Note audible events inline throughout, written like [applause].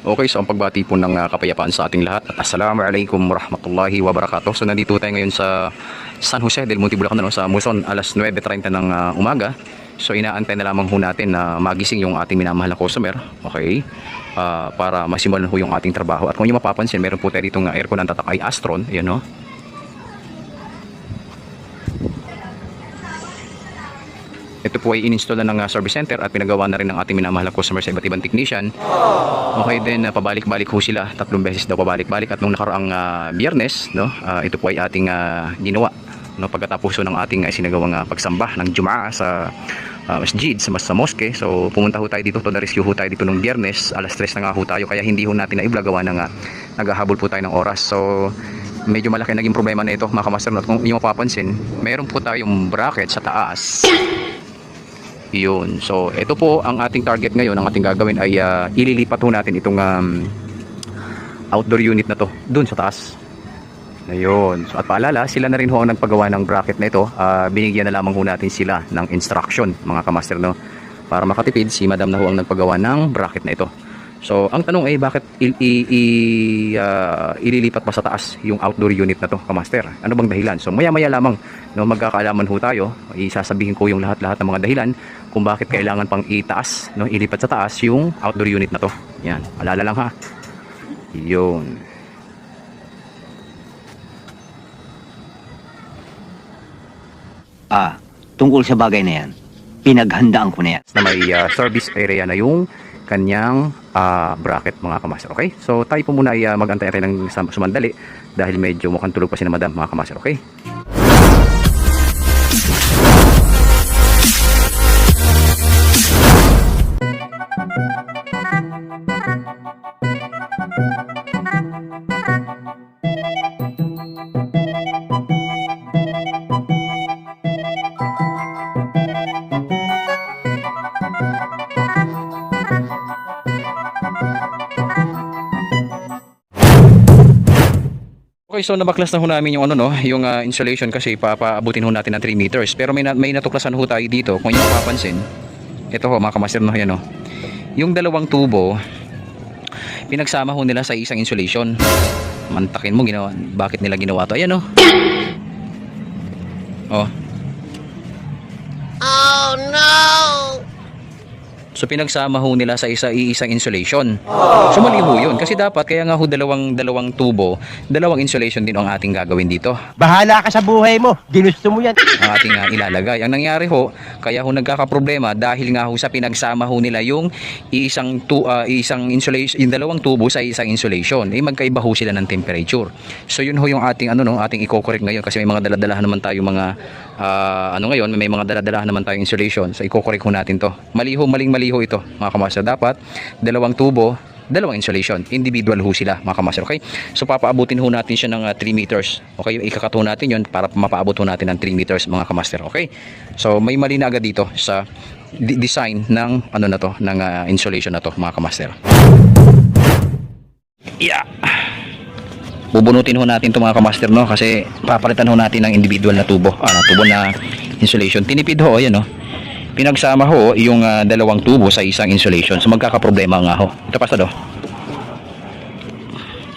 Okay, so ang pagbati po ng ah, kapayapaan sa ating lahat. At Assalamualaikum warahmatullahi wabarakatuh. So nandito tayo ngayon sa San Jose del Monte, Bulacan, ano, sa Muson, alas 9.30 ng ah, umaga. So inaantay na lamang ho natin na magising yung ating minamahal na customer. Okay? Ah, para masimulan ho yung ating trabaho. At kung yung mapapansin, meron po tayo dito ng aircon ng tatak ay Astron. Ayan no? Ito po ay in-install na ng uh, service center at pinagawa na rin ng ating minamahal na customer sa iba't ibang technician. Okay din, uh, pabalik-balik ho sila. Tatlong beses daw pabalik-balik. At nung nakaraang uh, biyernes, no, uh, ito po ay ating uh, ginawa. No, pagkatapos ng ating uh, sinagawang uh, pagsamba ng Jumaa sa uh, masjid, sa, sa mosque. So pumunta ho tayo dito, to the rescue ho tayo dito nung biyernes. Alas 3 na nga ho tayo, kaya hindi ho natin na iblagawa ng uh, naghahabol po tayo ng oras. So medyo malaki naging problema na ito mga kamaster. At Kung inyo mapapansin, meron po tayong bracket sa taas. Yun. So, ito po ang ating target ngayon. Ang ating gagawin ay ah, ililipat ho natin itong um, outdoor unit na to dun sa taas. Ayun. So, at paalala, sila na rin ho ang nagpagawa ng bracket na ito. Ah, binigyan na lamang ho natin sila ng instruction, mga kamaster, no? Para makatipid, si madam na ho ang nagpagawa ng bracket na ito. So, ang tanong ay bakit il- i- i- ah, ililipat pa sa taas yung outdoor unit na to, kamaster? Ano bang dahilan? So, maya-maya lamang, no, magkakaalaman ho tayo. Isasabihin ko yung lahat-lahat ng mga dahilan kung bakit kailangan pang itaas, no, ilipat sa taas yung outdoor unit na to. Yan, alala lang ha. Yun. Ah, tungkol sa bagay na yan, pinaghandaan ko na yan. na may ah, service area na yung kanyang ah, bracket mga kamaster. Okay? So tayo po muna ay ah, mag-antay tayo ng sumandali dahil medyo mukhang tulog pa si na madam mga kamaster. Okay? Okay, so nabaklas na ho namin yung ano no, yung ah, insulation kasi papaabutin ho natin ng 3 meters. Pero may may natuklasan ho tayo dito. Kung inyo mapapansin, ito ho mga kamaster no, yan oh. Yung dalawang tubo pinagsama ho nila sa isang insulation. Mantakin mo ginawa. Bakit nila ginawa to? Ayan oh. Oh. Oh no! So pinagsama ho nila sa isa iisang insulation. So mali ho yun. Kasi dapat kaya nga ho dalawang dalawang tubo, dalawang insulation din ang ating gagawin dito. Bahala ka sa buhay mo. Ginusto mo yan. Ang ating ah, ilalagay. Ang nangyari ho, kaya ho nagkakaproblema dahil nga ho sa pinagsama ho nila yung isang tu, ah, isang insulation, yung dalawang tubo sa isang insulation. Eh magkaiba ho sila ng temperature. So yun ho yung ating ano no, ating i-correct ngayon kasi may mga daladalahan naman tayo mga ah, ano ngayon, may mga daladalahan naman tayong insulation. So i-correct ho natin to. Mali ho, maling mali ho ito, mga kamaster. Dapat dalawang tubo, dalawang insulation. Individual ho sila, mga kamaster. Okay? So papaabutin ho natin siya ng ah, 3 meters. Okay? Ikakato natin yun para mapaabot ho natin ng 3 meters, mga kamaster. Okay? So may mali na agad dito sa design ng ano na to, ng ah, insulation na to, mga kamaster. Yeah. Bubunutin ho natin 'to mga kamaster no kasi papalitan ho natin ng individual na tubo. Ano, tubo na insulation. Tinipid ho, ayan no. Pinagsama ho yung ah, dalawang tubo sa isang insulation. So magkakaproblema nga ho. Ito pa sa do.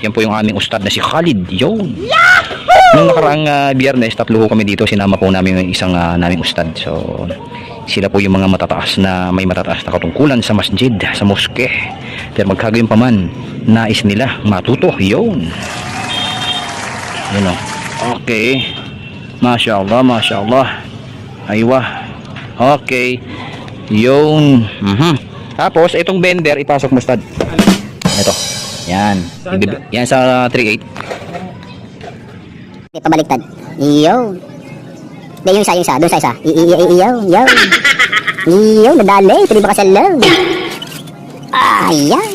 Yan po yung aming ustad na si Khalid. Yo. Nung nakaraang ah, biyernes, tatlo ho kami dito. Sinama po namin yung isang ah, naming ustad. So, sila po yung mga matataas na may matataas na katungkulan sa masjid, sa moske. Pero magkagayon pa man, nais nila matuto. Yun. Yun o. Okay. Masya Allah, Masya Allah. Aywa. Okay. Yun. Mhm. Tapos, itong bender, ipasok mo stad. Ito. Yan. Ibib- yan sa 3.8. Di pabaliktad. Iyo. Di yung isa, yung isa. Doon sa isa. I- i- i- Iyo. Iyo. Iyo. Nadali. Pwede ba kasalaw? Ayan.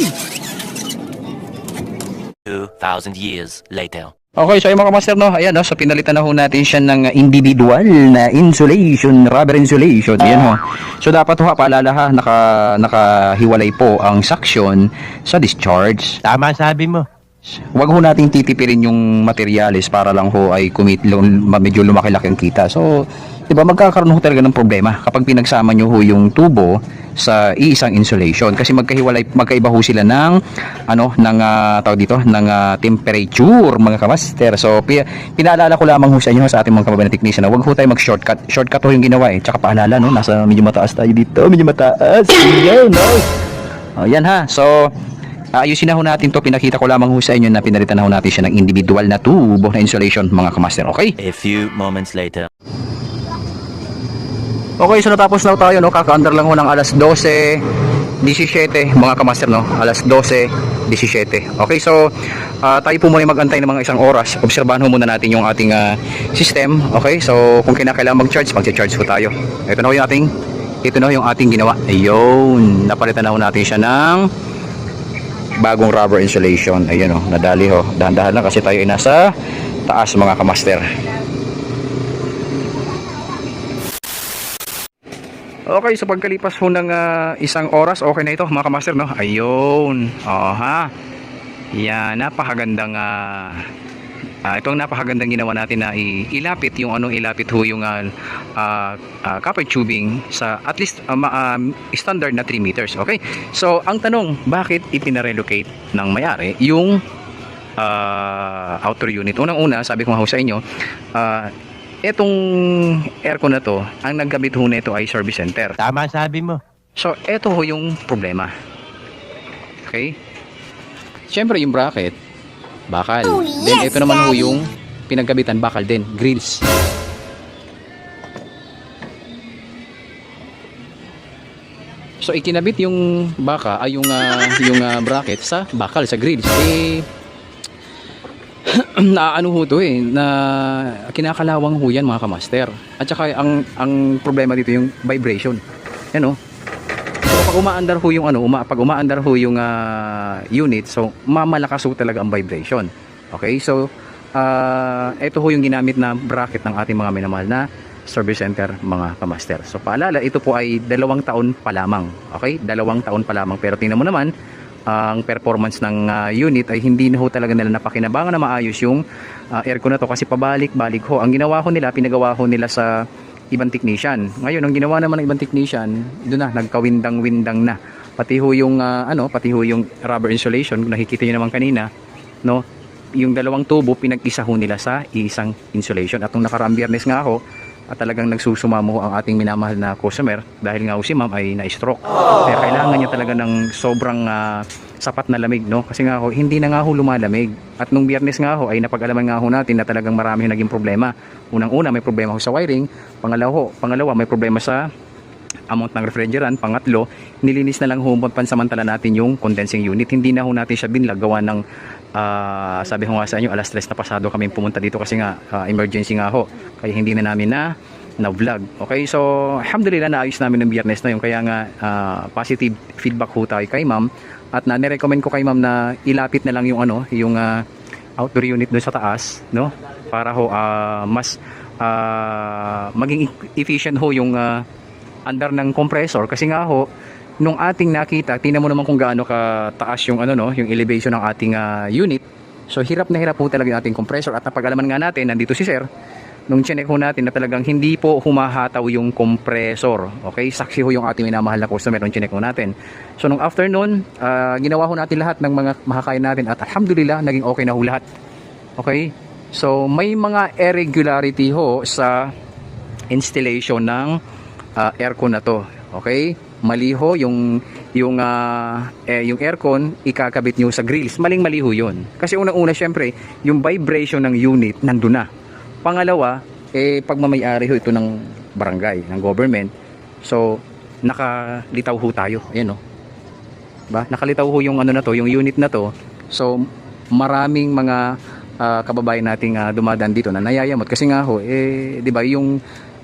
2,000 years later. Okay, so yung mga master no, ayan no, so pinalitan na ho natin siya ng individual na insulation, rubber insulation. Ayan ho. So dapat ho, paalala ha, naka, nakahiwalay po ang suction sa discharge. Tama sabi mo. Huwag ho nating titipirin yung materials para lang ho ay kumit, medyo lumaki-laki ang kita. So, 'di ba magkakaroon ho talaga ng problema kapag pinagsama nyo ho yung tubo sa iisang insulation. Kasi magkahiwalay magkaiba ho sila ng ano ng ah, tawag dito ng ah, temperature mga kamaster. So pi- pinaalala ko lamang ho sa inyo sa ating mga kababayan technician na huwag ho tayo mag shortcut shortcut ho yung ginawa eh. Tsaka paalala no nasa medyo mataas tayo dito medyo mataas. Yun no. Oh, yan ha. So Ayusin na ho natin to. Pinakita ko lamang ho sa inyo na pinalitan na ho natin siya ng individual na tubo na insulation mga kamaster. Okay? A few moments later. Okay, so natapos na tayo, no? Kaka-under lang ho ng alas 12, 17, mga kamaster, no? Alas 12, 17. Okay, so ah, tayo po muna mag-antay ng mga isang oras. Obserbahan ho muna natin yung ating ah, system. Okay, so kung kinakailangan mag-charge, mag-charge ho tayo. Ito na ho yung ating, ito na ho yung ating ginawa. Ayun, napalitan na ho natin siya ng bagong rubber insulation. Ayun, oh, nadali ho. Dahan-dahan lang kasi tayo ay nasa taas, mga kamaster. Okay, so pagkalipas ho ng ah, isang oras, okay na ito mga kamaster, no? Ayun. Oh, ha. Yan, napakagandang ah ah, itong napakagandang ginawa natin na ilapit yung ano ilapit ho yung ah, ah, copper tubing sa at least ma- ah, standard na 3 meters okay so ang tanong bakit ipinarelocate ng mayari yung ah, outer unit unang una sabi ko nga ho sa inyo ah, etong aircon na to ang naggamit ho nito ay service center Tama sabi mo. So, eto ho yung problema. Okay? Siyempre, yung bracket, bakal. Then, ito naman ho yung pinagkabitan, bakal din, grills. So, ikinabit yung baka, ay yung, ah, yung ah, bracket sa bakal, sa grills. Eh, [coughs] naaano ho to eh, na kinakalawang ho yan mga kamaster. At saka, ang, ang problema dito yung vibration. Yan oh. So pag umaandar ho yung ano, uma, pag umaandar ho yung ah, unit, so mamalakas ho talaga ang vibration. Okay? So ah ito ho yung ginamit na bracket ng ating mga minamahal na service center mga kamaster. So paalala, ito po ay dalawang taon pa lamang. Okay? Dalawang taon pa lamang. Pero tingnan mo naman, ang performance ng ah, unit ay hindi na ho talaga nila napakinabangan na maayos yung ah, aircon na to kasi pabalik-balik ho. Ang ginawa ho nila, pinagawa ho nila sa ibang technician. Ngayon, ang ginawa naman ng ibang technician, doon na, nagkawindang-windang na. Pati ho yung, ah, ano, pati ho yung rubber insulation, nakikita nyo naman kanina, no, yung dalawang tubo, pinag-isa ho nila sa isang insulation. At nung nakaraang biyernes nga ako, at talagang nagsusumamo ang ating minamahal na customer dahil nga si ma'am ay na-stroke. Kaya kailangan niya talaga ng sobrang ah, sapat na lamig, no? Kasi nga ho, hindi na nga ho lumalamig. At nung biyernes nga ho, ay napag-alaman nga ho natin na talagang marami ho naging problema. Unang-una, may problema ho sa wiring. Pangalawa, pangalawa may problema sa amount ng refrigerant. Pangatlo, nilinis na lang ho pansamantala natin yung condensing unit. Hindi na ho natin siya binlag ng ah, sabi ko nga sa inyo, alas 3 na pasado kami pumunta dito kasi nga ah, emergency nga ho. Kaya hindi na namin na na vlog. Okay, so alhamdulillah naayos namin ng biyernes na yun. Kaya nga ah, positive feedback ho tayo kay ma'am. At na nirecommend ko kay ma'am na ilapit na lang yung ano, yung ah, outdoor unit doon sa taas, no? Para ho ah, mas ah, maging e- efficient ho yung ah, under ng compressor kasi nga ho nung ating nakita, tingnan mo naman kung gaano ka taas yung ano no, yung elevation ng ating ah, unit. So hirap na hirap po talaga yung ating compressor at napag-alaman nga natin nandito si Sir nung chinek ho natin na talagang hindi po humahataw yung compressor. Okay? Saksi ho yung ating minamahal na customer nung chinek ho natin. So nung afternoon, ah, ginawa ho natin lahat ng mga makakain natin at alhamdulillah naging okay na ho lahat. Okay? So may mga irregularity ho sa installation ng ah, aircon na to. Okay? Mali ho yung yung ah, eh, yung aircon ikakabit niyo sa grills. Maling mali ho 'yun. Kasi unang-una syempre, yung vibration ng unit nandun na. Pangalawa, eh pagmamayari ho ito ng barangay, ng government. So, nakalitaw ho tayo. Ayan oh. Ba? Nakalitaw ho yung ano na to, yung unit na to. So, maraming mga ah, kababayan nating ah, dumadaan dito na nayayamot kasi nga ho eh 'di ba yung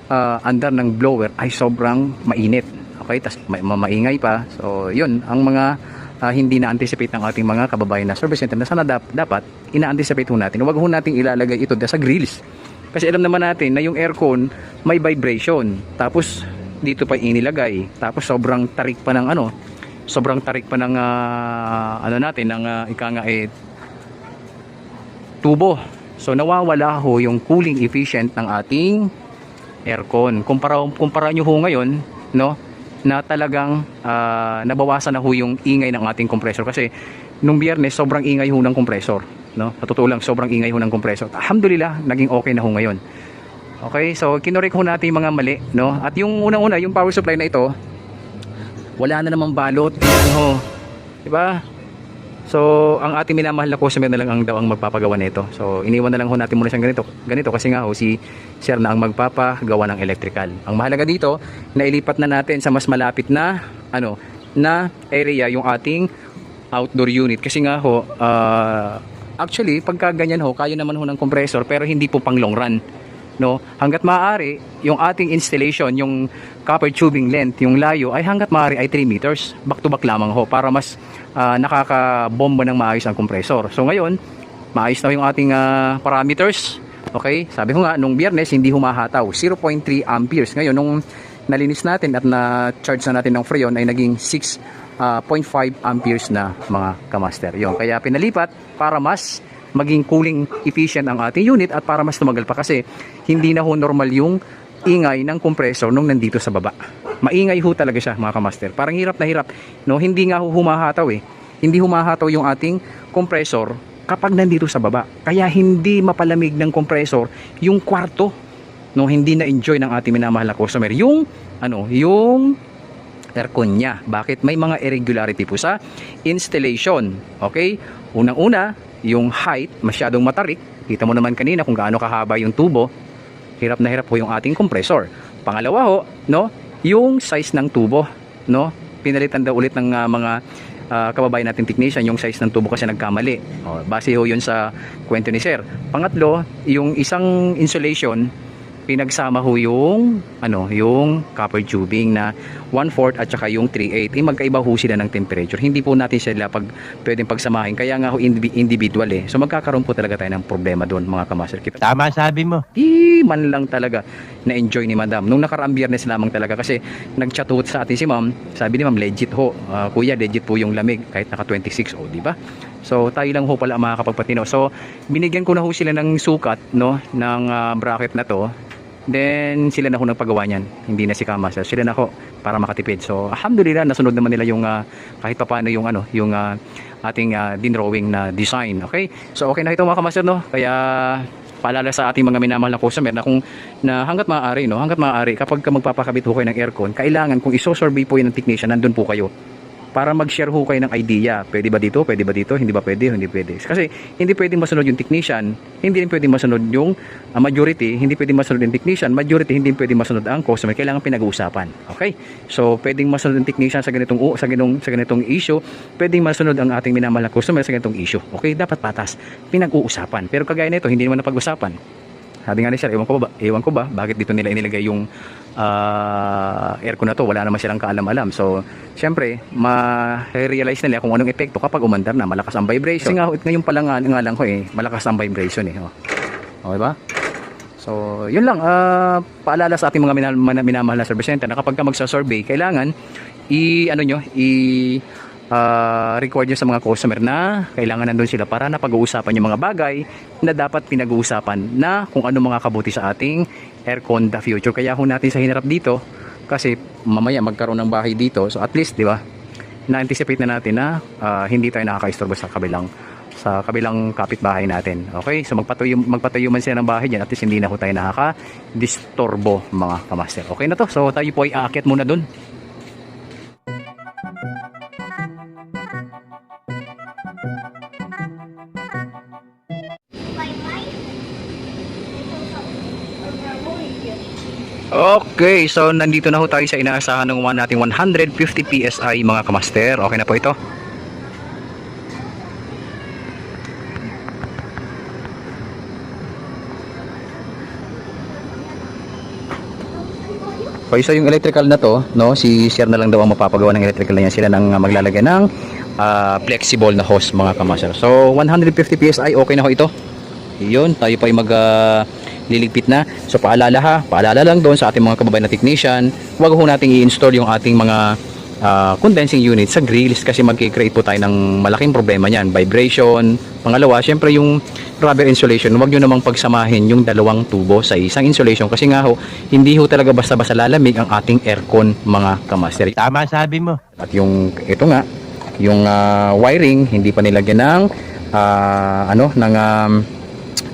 ah, andar ng blower ay sobrang mainit. Okay, tas ma- ma- maingay pa. So, 'yun ang mga ah, hindi na-anticipate ng ating mga kababayan na service center na sana dap- dapat ina-anticipate ho natin. Huwag ho nating ilalagay ito sa grills. Kasi alam naman natin na yung aircon may vibration. Tapos dito pa inilagay. Tapos sobrang tarik pa ng ano, sobrang tarik pa ng ah, ano natin ng uh, ika nga eh, tubo. So nawawala ho yung cooling efficient ng ating aircon. Kumpara kumpara nyo ho ngayon, no, na talagang ah, nabawasan na ho yung ingay ng ating compressor kasi nung biyernes sobrang ingay ho ng compressor, no? Sa totoo lang sobrang ingay ho ng compressor. Alhamdulillah, naging okay na ho ngayon. Okay, so kinorek ho natin yung mga mali, no? At yung unang-una, yung power supply na ito, wala na namang balot. Yan ho. 'Di ba? So, ang ating minamahal na customer na lang ang daw ang magpapagawa nito. So, iniwan na lang ho natin muna siyang ganito. Ganito kasi nga ho, si Sir na ang magpapagawa ng electrical. Ang mahalaga dito, nailipat na natin sa mas malapit na, ano, na area yung ating outdoor unit. Kasi nga ho, ah, actually, pagka ganyan ho, kaya naman ho ng compressor, pero hindi po pang long run no hangga't maaari yung ating installation yung copper tubing length. Yung layo ay hangga't maaari ay 3 meters. Back to back lamang ho para mas ah, nakakabomba ng maayos ang compressor. So ngayon maayos na yung ating ah, parameters. Okay? Sabi ko nga nung biyernes hindi humahataw 0.3 amperes. Ngayon nung nalinis natin at na charge na natin ng freon ay naging 6.5 amperes na mga kamaster. Yon kaya pinalipat para mas maging cooling efficient ang ating unit at para mas tumagal pa. Kasi hindi na ho normal yung ingay ng compressor nung nandito sa baba. Maingay ho talaga siya mga kamaster. Parang hirap na hirap. No? Hindi nga ho humahataw eh. Hindi humahataw yung ating compressor kapag nandito sa baba. Kaya hindi mapalamig ng compressor yung kwarto. No, hindi na enjoy ng ating minamahal na customer yung ano, yung aircon niya. Bakit? May mga irregularity po sa installation. Okay? Unang-una, yung height masyadong matarik. Kita mo naman kanina kung gaano kahaba yung tubo. Hirap na hirap po yung ating compressor. Pangalawa ho, no, yung size ng tubo, no? Pinalitan daw ulit ng ah, mga ah, kababayan nating technician yung size ng tubo kasi nagkamali. O, base ho yun sa kwento ni Sir. Pangatlo, yung isang insulation pinagsama ho yung ano yung copper tubing na 1/4 at saka yung 3/8 eh magkaiba ho sila ng temperature. Hindi po natin sila pag pwedeng pagsamahin. Kaya nga ho indivi- individual eh. So magkakaroon po talaga tayo ng problema doon mga kamaster. Kita Tama sabi mo. Di man lang talaga na enjoy ni madam. Nung nakaraang biyernes lamang talaga kasi nagchat ho sa atin si ma'am. Sabi ni ma'am legit ho. Ah, kuya legit po yung lamig. Kahit naka 26 o di ba? So tayo lang ho pala ang makakapagpatino. So binigyan ko na ho sila ng sukat no ng ah, bracket na to. Then sila na ho nagpagawa niyan. Hindi na si Kamasa. Sila na ho para makatipid. So alhamdulillah nasunod naman nila yung ah, kahit papaano yung ano yung ah, ating uh, dinrawing na design. Okay? So okay na ito mga kamaster no. Kaya paalala sa ating mga minamahal na customer na kung na hangga't maaari no hangga't maaari kapag ka magpapakabit ho kayo ng aircon kailangan kung iso-survey po yun ng technician nandun po kayo para mag-share ho kayo ng idea. Pwede ba dito? Pwede ba dito? Hindi ba pwede? Hindi pwede. Kasi hindi pwedeng masunod yung technician, hindi rin pwedeng masunod yung ah, majority, hindi pwedeng masunod yung technician, majority hindi pwedeng masunod ang customer. Kailangan pinag-uusapan. Okay? So, pwedeng masunod yung technician sa ganitong sa ganitong sa ganitong issue, pwedeng masunod ang ating minamahal na customer sa ganitong issue. Okay? Dapat patas. Pinag-uusapan. Pero kagaya nito, hindi naman napag-usapan. Sabi nga ni Sir, ewan ko ba, ewan ko ba bakit dito nila inilagay yung ah, aircon na to, wala naman silang kaalam-alam. So, syempre, ma-realize nila kung anong epekto kapag umandar na, malakas ang vibration. Kasi nga, ngayon pa lang nga, nga lang ko eh, malakas ang vibration eh. Oh. Okay ba? So, yun lang. ah, paalala sa ating mga minamahal, na service center na kapag ka magsa-survey, kailangan i ano nyo, i ah, record nyo sa mga customer na kailangan nandun sila para na pag-uusapan yung mga bagay na dapat pinag-uusapan na kung ano mga kabuti sa ating aircon the future. Kaya kung natin sa hinarap dito, kasi mamaya magkaroon ng bahay dito, so at least, di ba, na-anticipate na natin na ah, hindi tayo nakaka-istorbo sa kabilang sa kabilang kapitbahay natin. Okay? So magpatuyo magpatayo man sila ng bahay diyan at least hindi na ho tayo nakaka-disturbo mga kamaster. Okay na to. So tayo po ay aakyat muna doon. Okay, so nandito na ho tayo sa inaasahan ng one nating 150 PSI mga kamaster. Okay na po ito. Okay, so yung electrical na to, no, si Sir na lang daw ang mapapagawa ng electrical na. Sila nang uh, maglalagay ng ah, flexible na hose mga kamaster. So 150 PSI, okay na ho ito. Yun, tayo pa ay mag ah, liligpit na. So paalala ha, paalala lang doon sa ating mga kababayan na technician, huwag ho nating i-install yung ating mga ah, condensing unit sa grills kasi magkikreate po tayo ng malaking problema niyan. Vibration. Pangalawa, syempre yung rubber insulation, huwag nyo namang pagsamahin yung dalawang tubo sa isang insulation kasi nga ho, hindi ho talaga basta-basta lalamig ang ating aircon mga kamaster. Tama sabi mo. At yung ito nga, yung ah, wiring hindi pa nilagyan ng ah, ano ng um,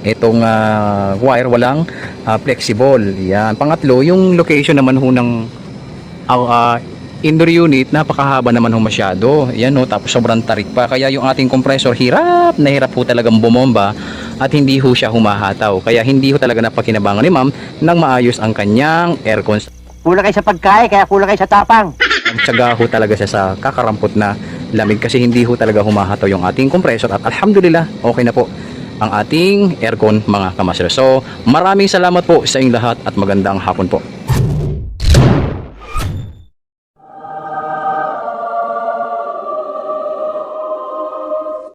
itong ah, wire walang ah, flexible. Yan. Pangatlo, yung location naman ho ng ah, indoor unit, napakahaba naman ho masyado. Yan ho, tapos sobrang tarik pa. Kaya yung ating compressor, hirap na hirap ho talagang bumomba at hindi ho siya humahataw. Kaya hindi ho talaga napakinabangan ni ma'am nang maayos ang kanyang aircon Kulang kayo sa pagkain, kaya kulang kayo sa tapang. Nagtsaga ho talaga siya sa kakarampot na lamig kasi hindi ho talaga humahataw yung ating compressor at alhamdulillah okay na po ang ating aircon mga kamaster. So maraming salamat po sa inyong lahat at magandang hapon po.